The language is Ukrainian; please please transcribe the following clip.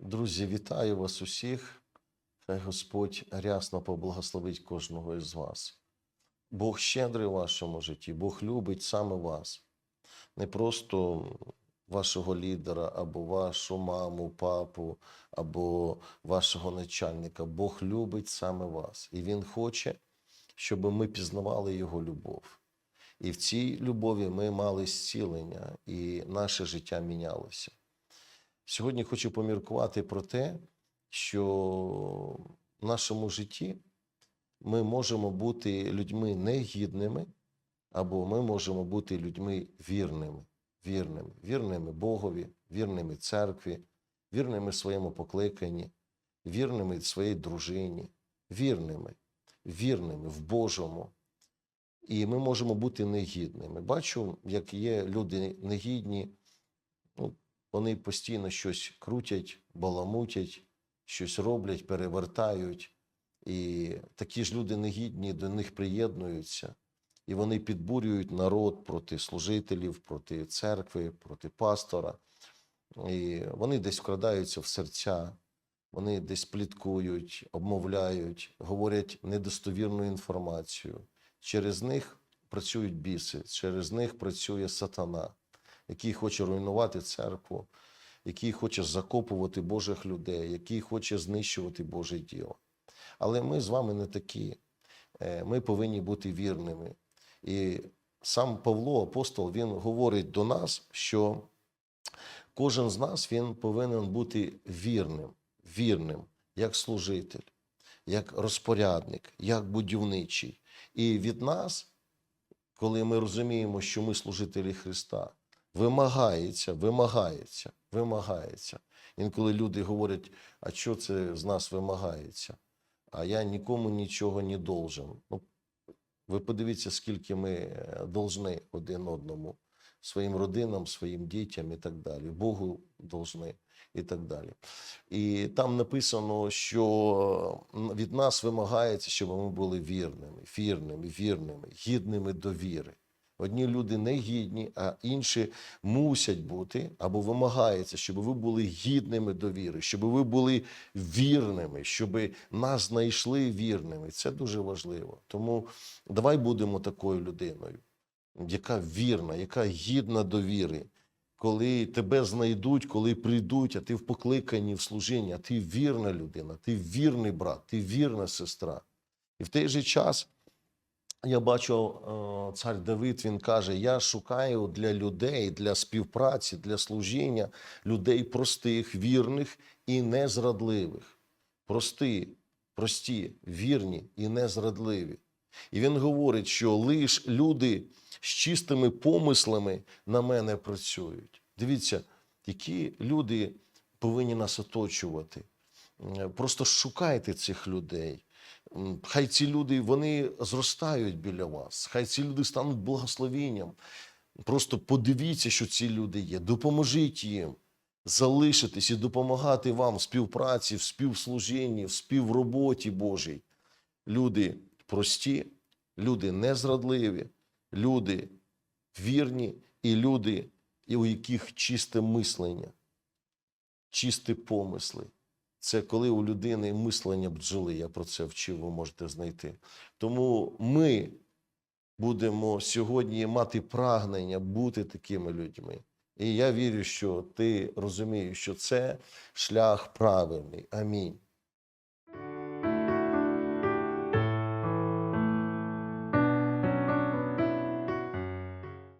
Друзі, вітаю вас усіх. Хай Господь рясно поблагословить кожного із вас. Бог щедрий у вашому житті, Бог любить саме вас. Не просто вашого лідера, або вашу маму, папу, або вашого начальника. Бог любить саме вас. І Він хоче, щоб ми пізнавали Його любов. І в цій любові ми мали зцілення, і наше життя мінялося. Сьогодні хочу поміркувати про те, що в нашому житті ми можемо бути людьми негідними, або ми можемо бути людьми вірними, вірними, вірними Богові, вірними церкві, вірними своєму покликанні, вірними своїй дружині, вірними, вірними в Божому. І ми можемо бути негідними. Бачу, як є люди негідні, ну, вони постійно щось крутять, баламутять, щось роблять, перевертають. І такі ж люди негідні до них приєднуються. І вони підбурюють народ проти служителів, проти церкви, проти пастора. І вони десь вкрадаються в серця, вони десь пліткують, обмовляють, говорять недостовірну інформацію. Через них працюють біси, через них працює сатана, який хоче руйнувати церкву, який хоче закопувати Божих людей, який хоче знищувати Боже діло. Але ми з вами не такі. Е, Ми повинні бути вірними. І сам Павло, апостол, він говорить до нас, що кожен з нас він повинен бути вірним, вірним, як служитель, як розпорядник, як будівничий. І від нас, коли ми розуміємо, що ми служителі Христа, вимагається, вимагається, вимагається. Інколи люди говорять, а що це з нас вимагається? А я нікому нічого не должен. Ну, ви подивіться, скільки ми е, должны один одному, своїм родинам, своїм дітям і так далі, Богу должны і так далі. І там написано, що від нас вимагається, щоб ми були вірними, вірними, вірними, гідними довіри. Одні люди не гідні, а інші мусять бути або вимагається, щоб ви були гідними довіри, щоб ви були вірними, щоб нас знайшли вірними. Це дуже важливо. Тому давай будемо такою людиною, яка вірна, яка гідна довіри. Коли тебе знайдуть, коли прийдуть, а ти в покликанні, в служінні, а ти вірна людина, ти вірний брат, ти вірна сестра. І в той же час я бачу, е, цар Давид, він каже: Я шукаю для людей, для співпраці, для служіння людей простих, вірних і незрадливих. Прості, прості, вірні і незрадливі. І він говорить, що лиш люди з чистими помислами на мене працюють. Дивіться, які люди повинні нас оточувати. Е, Просто шукайте цих людей. Хай ці люди вони зростають біля вас, хай ці люди стануть благословенням. Просто подивіться, що ці люди є. Допоможіть їм залишитись і допомагати вам в співпраці, в співслужінні, в співроботі Божій. Люди прості, люди незрадливі, люди вірні і люди, у яких чисте мислення, чисті помисли. Це коли у людини мислення бджоли. Я про це вчив, ви можете знайти. Тому ми будемо сьогодні мати прагнення бути такими людьми. І я вірю, що ти розумієш, що це шлях правильний. Амінь.